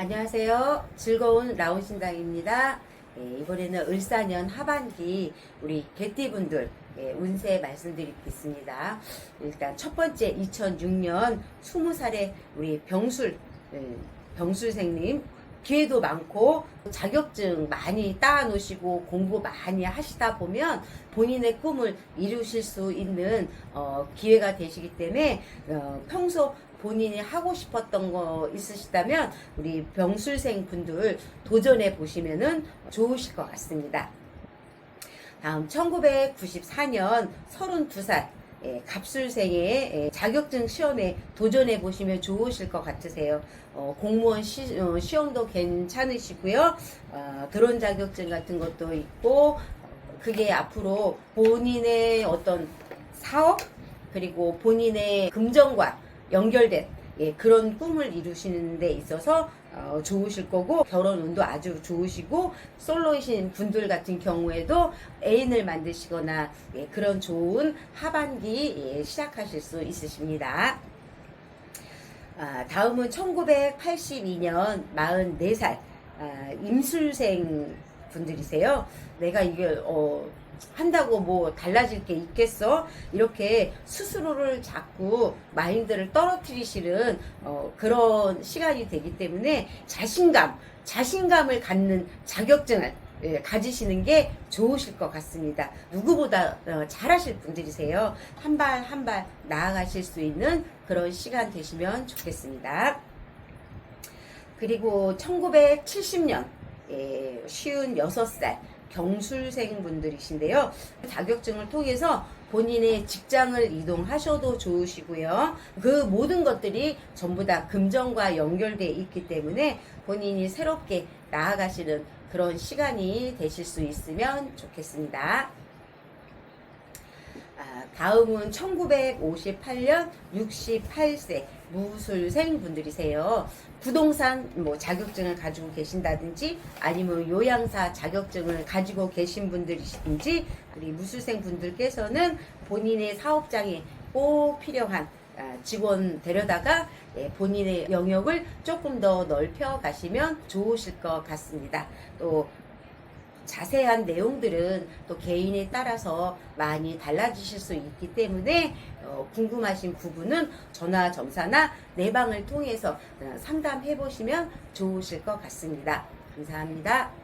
안녕하세요. 즐거운 라운신당입니다. 예, 이번에는 을사년 하반기 우리 개띠분들 예, 운세 말씀드리겠습니다. 일단 첫 번째 2006년 20살의 우리 병술 예, 병술생님 기회도 많고 자격증 많이 따 놓으시고 공부 많이 하시다 보면 본인의 꿈을 이루실 수 있는 어, 기회가 되시기 때문에 어, 평소 본인이 하고 싶었던 거 있으시다면 우리 병술생 분들 도전해 보시면은 좋으실 것 같습니다. 다음 1994년 32살 예, 갑술생의 예, 자격증 시험에 도전해 보시면 좋으실 것 같으세요. 어, 공무원 시, 어, 시험도 괜찮으시고요. 어, 드론 자격증 같은 것도 있고 어, 그게 앞으로 본인의 어떤 사업 그리고 본인의 금전과 연결된 예, 그런 꿈을 이루시는 데 있어서 어, 좋으실 거고 결혼 운도 아주 좋으시고 솔로이신 분들 같은 경우에도 애인을 만드시거나 예, 그런 좋은 하반기 예, 시작하실 수 있으십니다. 아, 다음은 1982년 44살 아, 임술생 분들이세요. 내가 이게 어, 한다고 뭐 달라질 게 있겠어? 이렇게 스스로를 자꾸 마인드를 떨어뜨리시는 어, 그런 시간이 되기 때문에 자신감, 자신감을 갖는 자격증을 예, 가지시는 게 좋으실 것 같습니다. 누구보다 어, 잘하실 분들이세요. 한 발 한 발 나아가실 수 있는 그런 시간 되시면 좋겠습니다. 그리고 1970년 예, 쉬운 6살 경술생 분들이신데요. 자격증을 통해서 본인의 직장을 이동하셔도 좋으시고요. 그 모든 것들이 전부 다 금전과 연결되어 있기 때문에 본인이 새롭게 나아가시는 그런 시간이 되실 수 있으면 좋겠습니다. 아, 다음은 1958년 68세 무술생 분들이세요. 부동산 뭐 자격증을 가지고 계신다든지 아니면 요양사 자격증을 가지고 계신 분들이신지 우리 무술생 분들께서는 본인의 사업장에 꼭 필요한 아, 직원 데려다가 예, 본인의 영역을 조금 더 넓혀 가시면 좋으실 것 같습니다. 또 자세한 내용들은 또 개인에 따라서 많이 달라지실 수 있기 때문에 어, 궁금하신 부분은 전화 점사나 내방을 통해서 어, 상담해 보시면 좋으실 것 같습니다. 감사합니다.